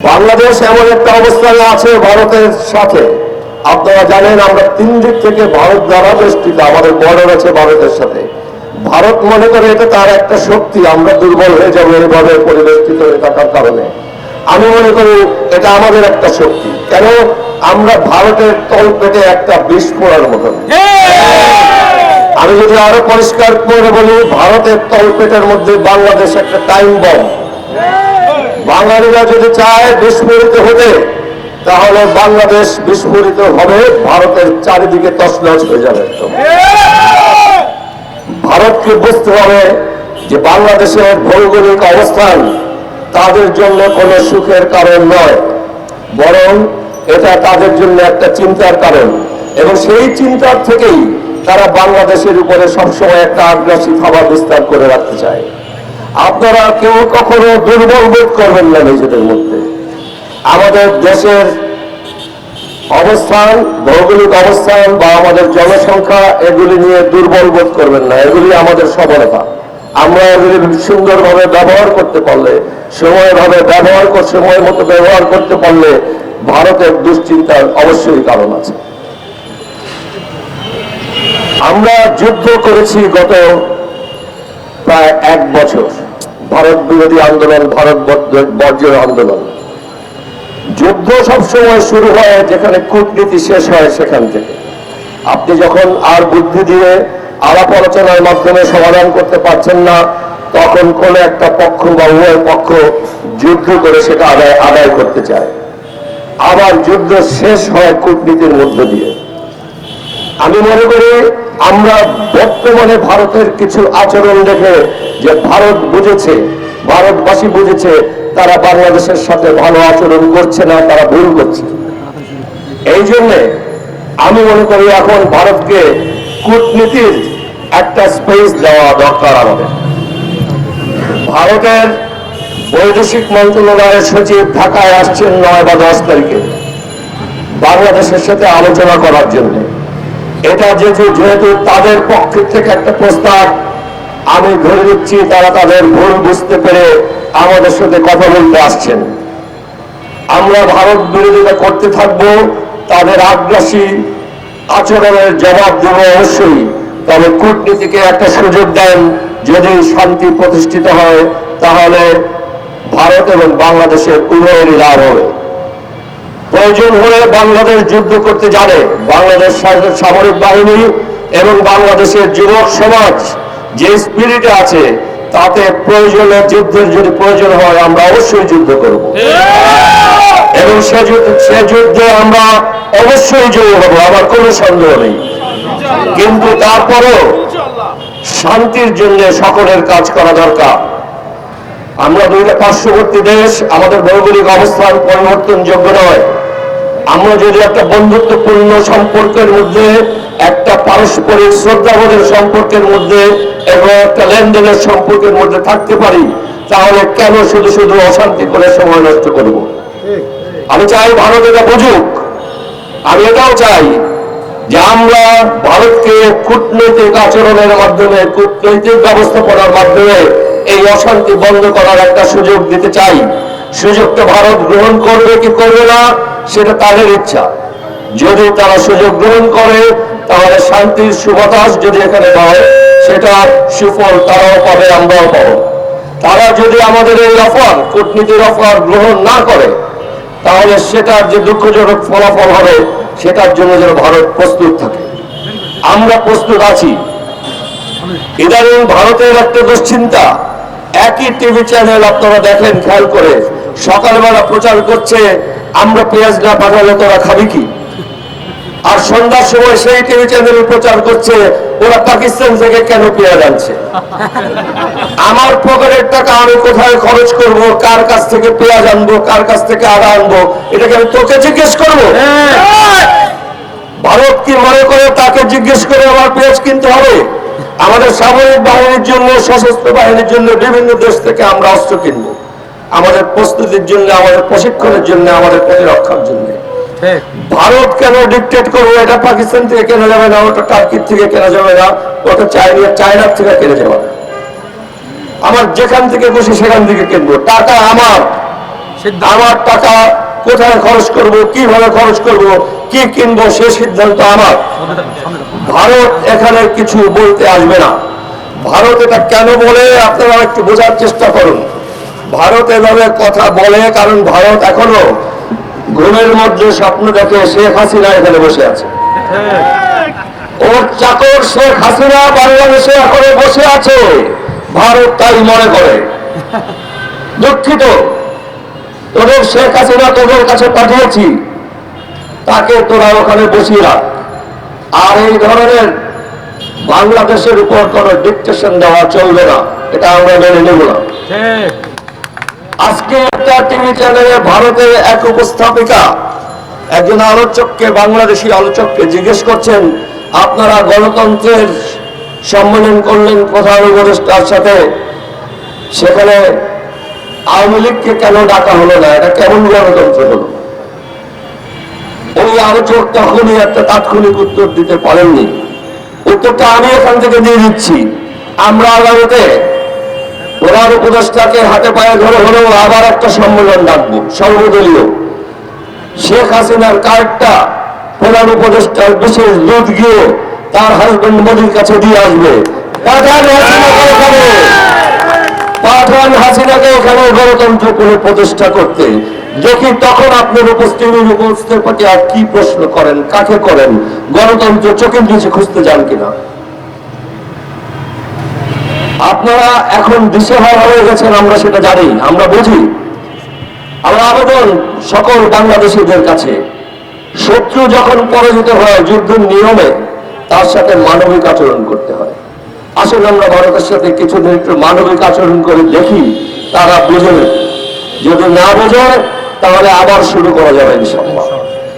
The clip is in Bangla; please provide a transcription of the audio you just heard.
বাংলাদেশ এমন একটা অবস্থানে আছে ভারতের সাথে। আপনারা জানেন, আমরা তিন দিক থেকে ভারত দ্বারা বেষ্টিত, আমাদের বর্ডার আছে ভারতের সাথে। ভারত মনে করে এটা তার একটা শক্তি, আমরা দুর্বল হয়ে যাব এইভাবে পরিবেষ্টিত হয়ে থাকার কারণে। আমি মনে করি এটা আমাদের একটা শক্তি। কেন? আমরা ভারতের তলপেটে একটা বিষ পড়ার মতন আমি যদি আরও পরিষ্কার করে বলি, ভারতের তলপেটের মধ্যে বাংলাদেশ একটা টাইম বম বাঙালিরা যদি চায় বিস্ফোরিত হতে, তাহলে বাংলাদেশ বিস্ফোরিত হবে, ভারতের চারিদিকে তছনছ হয়ে যাবে ভারতকে বুঝতে হবে যে বাংলাদেশের ভৌগোলিক অবস্থান তাদের জন্য কোনো সুখের কারণ নয়, বরং এটা তাদের জন্য একটা চিন্তার কারণ, এবং সেই চিন্তার থেকেই তারা বাংলাদেশের উপরে সবসময় একটা আগ্রাসী খাবার বিস্তার করে রাখতে চায়। আপনারা কেউ কখনো দুর্বল বোধ করবেন না নিজেদের মধ্যে। আমাদের দেশের অবস্থান, ভৌগোলিক অবস্থান বা আমাদের জনসংখ্যা, এগুলি নিয়ে দুর্বল বোধ করবেন না। এগুলি আমাদের সবলতা। আমরা এগুলি সুন্দরভাবে ব্যবহার করতে পারলে, সময়ভাবে ব্যবহার সময় মতো ব্যবহার করতে পারলে ভারতের দুশ্চিন্তার অবশ্যই কারণ আছে। আমরা যুদ্ধ করেছি গত প্রায় এক বছর ভারত বিরোধী আন্দোলন, ভারত বর্জ- বর্জ্যের আন্দোলন। যুদ্ধ সবসময় শুরু হয় যেখানে কূটনীতি শেষ হয় সেখান থেকে। আপনি যখন আর বুদ্ধি দিয়ে আলাপ আলোচনার মাধ্যমে সমাধান করতে পারছেন না, তখন কোন একটা পক্ষ বা উভয় পক্ষ যুদ্ধ করে সেটা আদায় আদায় করতে চায়। আবার যুদ্ধ শেষ হয় কূটনীতির মধ্য দিয়ে। আমি মনে করি আমরা বর্তমানে ভারতের কিছু আচরণ দেখে যে ভারত বুঝেছে, ভারতবাসী বুঝেছে, তারা বাংলাদেশের সাথে ভালো আচরণ করছে না, তারা ভুল করছে। এই জন্যে আমি মনে করি এখন ভারতকে কূটনীতির একটা স্পেস দেওয়া দরকার আমাদের। ভারতের বৈদেশিক মন্ত্রণালয়ের সচিব ঢাকায় আসছেন নয় বা দশ তারিখে। বাংলাদেশের সাথে আলোচনা করার জন্য। এটা যেহেতু যেহেতু তাদের পক্ষ থেকে একটা প্রস্তাব, আমি ধরে নিচ্ছি তারা তাদের ভুল বুঝতে পেরে আমাদের সাথে কথা বলতে আসছেন। আমরা ভারত বিরোধিতা করতে থাকব, তাদের আগ্রাসী আচরণের জবাব দেব অবশ্যই। তবে কূটনীতিকে একটা সুযোগ দেন, যদি শান্তি প্রতিষ্ঠিত হয়, তাহলে ভারত এবং বাংলাদেশের উভয়েরই লাভ হবে। প্রয়োজন হলে বাংলাদেশ যুদ্ধ করতে জানে বাংলাদেশ সামরিক বাহিনী এবং বাংলাদেশের যুবক সমাজ যে স্পিরিটে আছে তাতে প্রয়োজনে যুদ্ধের যদি প্রয়োজন হয় আমরা অবশ্যই যুদ্ধ করব। এবং সে যুদ্ধ সে যুদ্ধে আমরা অবশ্যই জয়ী হব আমার কোনো সন্দেহ নেই। কিন্তু তারপরেও শান্তির জন্য সকলের কাজ করা দরকার। আমরা দুইটা পার্শ্ববর্তী দেশ আমাদের ভৌগোলিক অবস্থান পরিবর্তনযোগ্য নয়। আমরা যদি একটা বন্ধুত্বপূর্ণ সম্পর্কের মধ্যে একটা পারস্পরিক শ্রদ্ধাবোধের সম্পর্কের মধ্যে এবং একটা লেনদেনের সম্পর্কের মধ্যে থাকতে পারি তাহলে কেন শুধু শুধু অশান্তি করে সময় নষ্ট করব? আমি চাই ভারত এটা বুঝুক। আমি এটাও চাই যে আমরা ভারতকে কূটনৈতিক আচরণের মাধ্যমে কূটনৈতিক ব্যবস্থাপনার মাধ্যমে এই অশান্তি বন্ধ করার একটা সুযোগ দিতে চাই। সুযোগটা ভারত গ্রহণ করবে কি করবে না সেটা তাদের ইচ্ছা। যদি তারা সুযোগ গ্রহণ করে, তাহলে শান্তির সুবাতাস যদি এখানে হয়, সেটা সুফল তারাও পাবে, আমরাও পাবো। তারা যদি আমাদের এই অফার, কূটনীতির অফার গ্রহণ না করে, তাহলে সেটার যে দুঃখজনক ফলাফল হবে, সেটার জন্য যেন ভারত প্রস্তুত থাকে। আমরা প্রস্তুত আছি। ইদানিং ভারতের একটা দুশ্চিন্তা। একই টিভি চ্যানেল আপনারা দেখেন, খেয়াল করে। সকালবেলা প্রচার করছে আমরা পেঁয়াজ না পাঠালে তোরা খাবি কি? আর সন্ধ্যার সময় সেই টিভি চ্যানেল প্রচার করছে ওরা পাকিস্তান থেকে কেন পেঁয়াজ আনছে? আমার পকেটের টাকা আমি কোথায় খরচ করব? কার কাছ থেকে পেঁয়াজ আনব? কার কাছ থেকে আদা আনব? এটাকে আমি তোকে জিজ্ঞেস করব? ভারত কি মনে করে তাকে জিজ্ঞেস করে আমার পেঁয়াজ কিনতে হবে? আমাদের সামরিক বাহিনীর জন্য সশস্ত্র বাহিনীর জন্য বিভিন্ন দেশ থেকে আমরা অস্ত্র কিনবো। আমাদের প্রস্তুতির জন্য আমাদের প্রশিক্ষণের জন্য আমাদের প্রতিরক্ষার জন্য। ভারত কেন ডিকটেট করব এটা? পাকিস্তান থেকে কেনা যাবে না? ওটা টার্কির থেকে কেনা যাবে না? ওটা চাইনা চায়নার থেকে কেনা যাবে না? আমার যেখান থেকে বসে সেখান থেকে কিনবো। টাকা আমার। আমার টাকা কোথায় খরচ করব? কীভাবে খরচ করব? কি কিনবো? সে সিদ্ধান্ত আমার। ভারত এখানে কিছু বলতে আসবে না। ভারত এটা কেন বলে? আপনারা একটু বোঝার চেষ্টা করুন। ভারত এভাবে কথা বলে, কারণ ভারত এখনও ঘুমের মধ্যে স্বপ্ন দেখে শেখ হাসিনা এখানে বসে আছে। ওর চাকর শেখ হাসিনা বাংলাদেশে এখনও বসে আছে। ভারত তাই মনে করে। দুঃখিত। তোদের শেখ হাসিনা তোদের কাছে পাঠিয়েছি। তাকে তোরা ওখানে বসিয়ে রাখ। আর এই ধরনের বাংলাদেশের উপর কোনো ডিকটেশন দেওয়া চলবে না। এটা আমরা মেনে নেব না। আজকে একটা টিভি চ্যানেলে ভারতের এক উপস্থাপিকা, একজন আলোচককে বাংলাদেশি আলোচককে জিজ্ঞেস করছেন, আপনারা গণতন্ত্রের সম্মেলন করলেন প্রধান উপদেষ্টার সাথে, সেখানে আওয়ামী লীগকে কেন ডাকা হলো না? এটা কেমন গণতন্ত্র হলো? ওই আলোচক তখনই একটা তাৎক্ষণিক উত্তর দিতে পারেননি। উত্তরটা আমি এখান থেকে দিয়ে দিচ্ছি। আমরা আগামীতে উপদেষ্টাকে হাতে পায়ে ধরে হলেও আবার একটা সম্মেলন ডাকবো, সর্বদলীয়। শেখ হাসিনার কার্ডটা প্রধান উপদেষ্টার বিশেষ দুধ গিয়ে তার হাজবেন্ড মোদির কাছে দিয়ে আসবে। পাঠান হাসিনাকে এখানে। গণতন্ত্র পুনঃ প্রতিষ্ঠা করতে। দেখি তখন আপনার উপস্থিতির উপস্থিতি আর কি প্রশ্ন করেন, কাকে করেন? গণতন্ত্র চোখের নিচে খুঁজতে যান কিনা? আপনারা এখন দিশেহারা হয়ে গেছেন, আমরা সেটা জানি, আমরা বুঝি। আমরা আবেদন সকল বাংলাদেশিদের কাছে। শত্রু যখন পরাজিত হয় যুদ্ধের নিয়মে, তার সাথে মানবিক আচরণ করতে হয়। আসলে আমরা ভারতের সাথে কিছুদিন একটু মানবিক আচরণ করে দেখি, তারা বুঝে যদি না বোঝে তাহলে আবার শুরু করা যাবে ইনশাল্লাহ